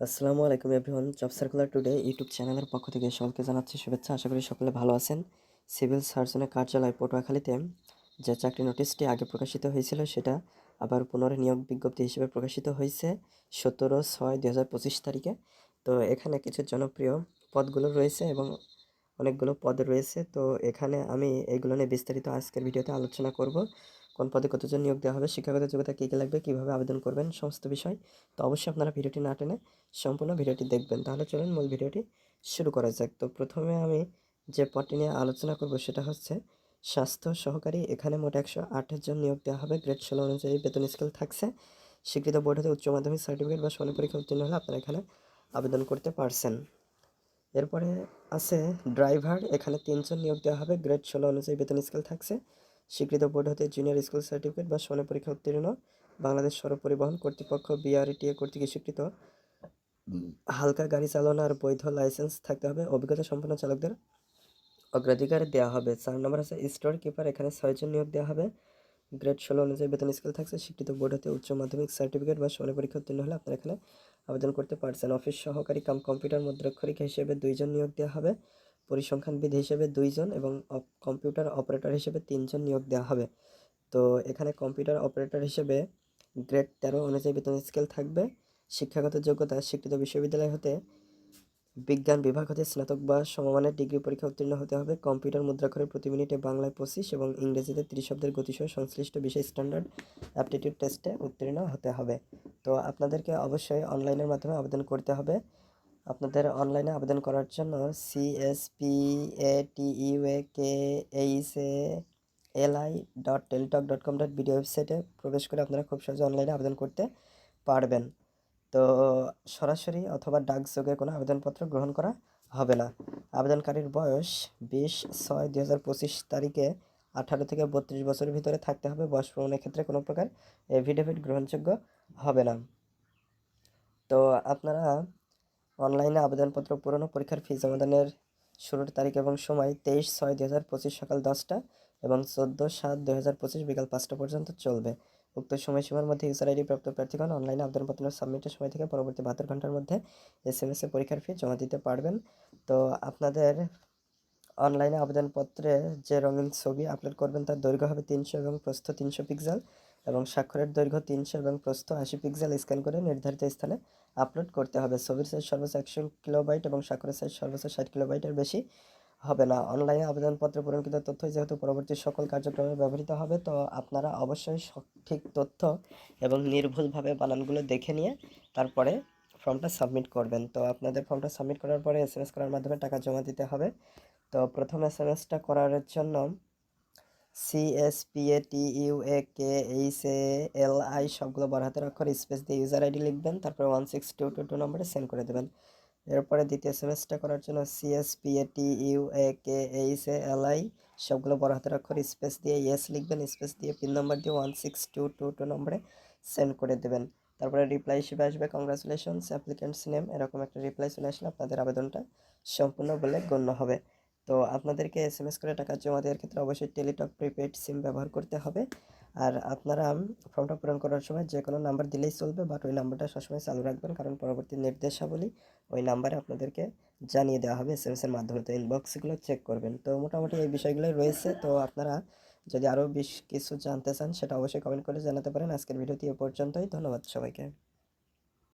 আসসালামু আলাইকুম everyone. Job circular today YouTube চ্যানেলের পক্ষ থেকে সকলকে জানাচ্ছি শুভেচ্ছা। আশা করি সকলে ভালো আছেন। সিভিল সার্জনের কার্যালয় পটুয়াখালীতে যে চাকরি নোটিশটি আগে প্রকাশিত হয়েছিল সেটা আবার পুনরায় নিয়োগ বিজ্ঞপ্তি হিসেবে প্রকাশিত হয়েছে সতেরো ছয় দু তারিখে। তো এখানে কিছু জনপ্রিয় পদগুলো রয়েছে এবং অনেকগুলো পদ রয়েছে। তো এখানে আমি এইগুলো নিয়ে বিস্তারিত আজকের ভিডিওতে আলোচনা করব। কোন পদে কতজন নিয়োগ দেওয়া হবে, শিক্ষাগত যোগ্যতা কী কী লাগবে, কীভাবে আবেদন করবেন, সমস্ত বিষয়, তো অবশ্যই আপনারা ভিডিওটি না টেনে সম্পূর্ণ ভিডিওটি দেখবেন। তাহলে চলুন মূল ভিডিওটি শুরু করা যাক। তো প্রথমে আমি যে পদটি নিয়ে আলোচনা করব সেটা হচ্ছে স্বাস্থ্য সহকারী, এখানে মোট একশো জন নিয়োগ দেওয়া হবে। গ্রেড ষোলো অনুযায়ী বেতন স্কেল থাকছে। স্বীকৃত বোর্ড হতে উচ্চ মাধ্যমিক সার্টিফিকেট বা সমান পরীক্ষা উত্তীর্ণ হলে আপনারা এখানে আবেদন করতে পারছেন। এরপরে আছে ড্রাইভার, এখানে তিনজন নিয়োগ দেওয়া হবে। গ্রেড ষোলো অনুযায়ী বেতন স্কেল থাকছে। স্বীকৃত বোর্ড হতে জুনিয়র স্কুল সার্টিফিকেট বা সমান পরীক্ষা উত্তীর্ণ বাংলাদেশ সড়ক পরিবহন কর্তৃপক্ষ বিআরটিএ কর্তৃক স্বীকৃত। হালকা গাড়ি চালানোর বৈধ লাইসেন্স থাকতে হবে। অভিজ্ঞতা সম্পন্ন চালকদের অগ্রাধিকার দেওয়া হবে। চার নম্বর আছে স্টোর কিপার এখানে ছয়জন নিয়োগ দেওয়া হবে। গ্রেড ষোলো অনুযায়ী বেতন স্কেল থাকছে। স্বীকৃত বোর্ড হতে উচ্চ মাধ্যমিক সার্টিফিকেট বা সমান পরীক্ষা উত্তীর্ণ হলে আপনারা এখানে আবেদন করতে পারছেন। অফিস সহকারী কাম কম্পিউটার মুদ্রাক্ষরিক হিসেবে দুইজন নিয়োগ দেওয়া হবে। পরিসংখ্যানবিদ হিসেবে দুইজন এবং কম্পিউটার অপারেটর হিসেবে তিনজন নিয়োগ দেওয়া হবে। তো এখানে কম্পিউটার অপারেটর হিসেবে গ্রেড তেরো অনুযায়ী বেতন স্কেল থাকবে। শিক্ষাগত যোগ্যতা, স্বীকৃত বিশ্ববিদ্যালয় হতে বিজ্ঞান বিভাগ হতে স্নাতক বা সমমানের ডিগ্রি পরীক্ষা উত্তীর্ণ হতে হবে। কম্পিউটার মুদ্রাক্ষরে প্রতি মিনিটে বাংলায় পঁচিশ এবং ইংরেজিতে ত্রিশ শব্দের গতিসহ সংশ্লিষ্ট বিষয় স্ট্যান্ডার্ড অ্যাপটিটিউড টেস্টে উত্তীর্ণ হতে হবে। তো আপনাদেরকে অবশ্যই অনলাইনের মাধ্যমে আবেদন করতে হবে। আপনাদের অনলাইনে আবেদন করার জন্য CSP A T U A K H A L I dot Teletalk dot com dot video ওয়েবসাইটে প্রবেশ করে আপনারা খুব সহজে অনলাইনে আবেদন করতে পারবেন। তো সরাসরি অথবা ডাকযোগে কোনো আবেদনপত্র গ্রহণ করা হবে না। আবেদনকারীর বয়স বিশ ছয় দুই হাজার পঁচিশ তারিখে আঠারো থেকে বত্রিশ বছরের ভিতরে থাকতে হবে। বয়স প্রমাণের ক্ষেত্রে কোনো প্রকার এভিডেভিট গ্রহণযোগ্য হবে না। তো আপনারা অনলাইনে আবেদনপত্র পূরণ পরীক্ষার ফি জমাদানের শুরুর তারিখ এবং সময় তেইশ ছয় দুই হাজার পঁচিশ সকাল দশটা এবং চোদ্দ সাত দুই হাজার পঁচিশ বিকাল পাঁচটা পর্যন্ত চলবে। উক্ত সময়সীমার মধ্যে ইউজার আইডি প্রাপ্ত প্রার্থীগণ অনলাইনে আবেদনপত্র সাবমিটের সময় থেকে পরবর্তী বাহাত্তর ঘণ্টার মধ্যে এস এম এস পরীক্ষার ফি জমা দিতে পারবেন। তো আপনাদের অনলাইনে আবেদনপত্রে যে রঙিন ছবি আপলোড করবেন তার দৈর্ঘ্য হবে তিনশো এবং প্রস্থ তিনশো পিক্সেল। এবং স্বাক্ষরের দৈর্ঘ্য তিনশো এবং প্রস্থ আশি পিক্সেল স্ক্যান করে নির্ধারিত স্থানে আপলোড করতে হবে। ছবির সাইজ সর্বোচ্চ একশো কিলোবাইট এবং স্বাক্ষরের সাইজ সর্বোচ্চ ষাট কিলোবাইটের বেশি হবে না। অনলাইনে আবেদনপত্র পূরণকৃত তথ্য যেহেতু পরবর্তী সকল কার্যক্রমে ব্যবহৃত হবে, তো আপনারা অবশ্যই সঠিক তথ্য এবং নির্ভুলভাবে বানানগুলো দেখে নিয়ে তারপরে ফর্মটা সাবমিট করবেন। তো আপনাদের ফর্মটা সাবমিট করার পরে এস করার মাধ্যমে টাকা জমা দিতে হবে। তো প্রথম এস করার জন্য CSPA T U A K H A L I সবগুলো বড় হাতের অক্ষর, স্পেস দিয়ে ইউজার আইডি লিখবেন, তারপরে one six two two two নম্বরে সেন্ড করে দেবেন। এরপরে দ্বিতীয় সেমেস্টার করার জন্য CSPA T U A K H A L I সবগুলো বড় হাতের অক্ষর, স্পেস দিয়ে ইয়েস লিখবেন, স্পেস দিয়ে পিন নম্বর দিয়ে one six two two two নম্বরে সেন্ড করে দেবেন। তারপরে রিপ্লাই হিসেবে আসবে কংগ্রাচুলেশনস অ্যাপ্লিকেন্টস নেম এরকম একটা রিপ্লাই চলে আসলে আপনাদের আবেদনটা সম্পূর্ণ বলে গণ্য হবে। তো আপনাদেরকে এস এম এস করে টাকা জমা দেওয়ার ক্ষেত্রে অবশ্যই টেলিটক প্রিপেড সিম ব্যবহার করতে হবে। আর আপনারা ফর্মটা পূরণ করার সময় যে কোনো নাম্বার দিলেই চলবে বাট ওই নাম্বারটা সবসময় চালু রাখবেন, কারণ পরবর্তী নির্দেশাবলী ওই নাম্বারে আপনাদেরকে জানিয়ে দেওয়া হবে এস এম এসের মাধ্যমে। তো ইনবক্সগুলো চেক করবেন। তো মোটামুটি এই বিষয়গুলোই রয়েছে। তো আপনারা যদি আরও বেশ কিছু জানতে চান, সেটা অবশ্যই কমেন্ট করে জানাতে পারেন। আজকের ভিডিওটি এ পর্যন্তই। ধন্যবাদ সবাইকে।